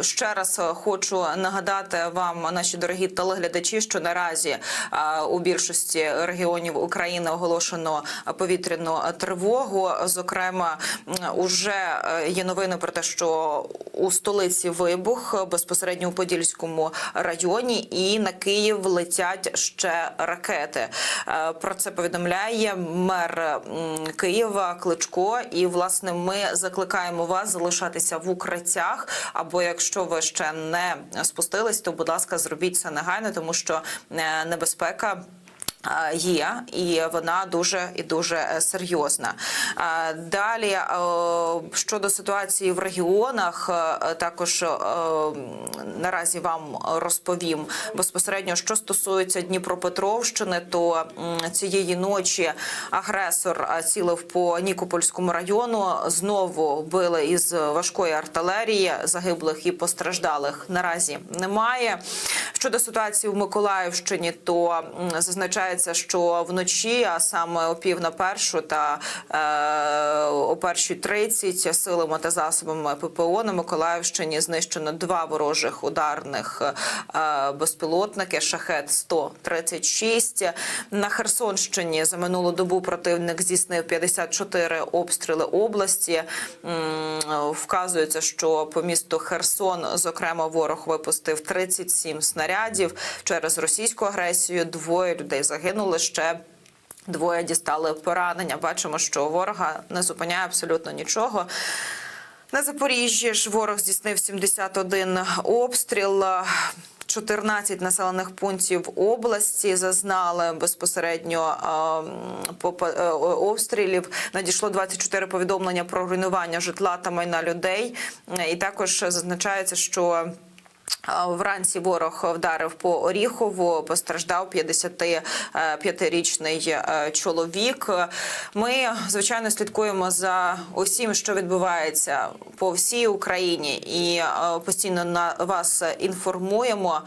ще раз е, хочу нагадати вам, наші дорогі телеглядачі, що наразі е, у більшості регіонів України оголошено повітряну тривогу. Зокрема, м, уже е, є новини про те, що у столиці вибух безпосередньо у Подільському районі, і на Київ летять ще ракети. Про це повідомляє мер Києва Кличко. І власне ми закликаємо вас залишатися в укриттях. Або якщо ви ще не спустились, то будь ласка, зробіть це негайно, тому що е, небезпека. Е, Є і вона дуже і дуже е, серйозна. Е, Далі щодо ситуації в регіонах, також наразі вам розповім безпосередньо, що стосується Дніпропетровщини, то цієї ночі агресор цілив по Нікопольському району. Знову били із важкої артилерії. Загиблих і постраждалих наразі немає. Щодо ситуації в Миколаївщині, то м, зазначається, що вночі, а саме о пів на першу та е, о першій 30 силами та засобами ППО на Миколаївщині знищено два ворожих ударних е, безпілотники Шахет 136 На Херсонщині за минулу добу противник здійснив 54 обстріли області. Вказується, що по місту Херсон, зокрема, ворог випустив 37 снарядів через російську агресію. Двоє людей загинули ще. Двоє дістали поранення. Бачимо, що ворога не зупиняє абсолютно нічого. На Запоріжжі ж ворог здійснив 71 обстріл. 14 населених пунктів області зазнали безпосередньо е, обстрілів. Надійшло 24 повідомлення про руйнування житла та майна людей. І також зазначається, що Вранці ворог вдарив по Оріхову, постраждав 55-річний е, чоловік. Ми звичайно слідкуємо за усім, що відбувається по всій Україні, і е, постійно на вас інформуємо.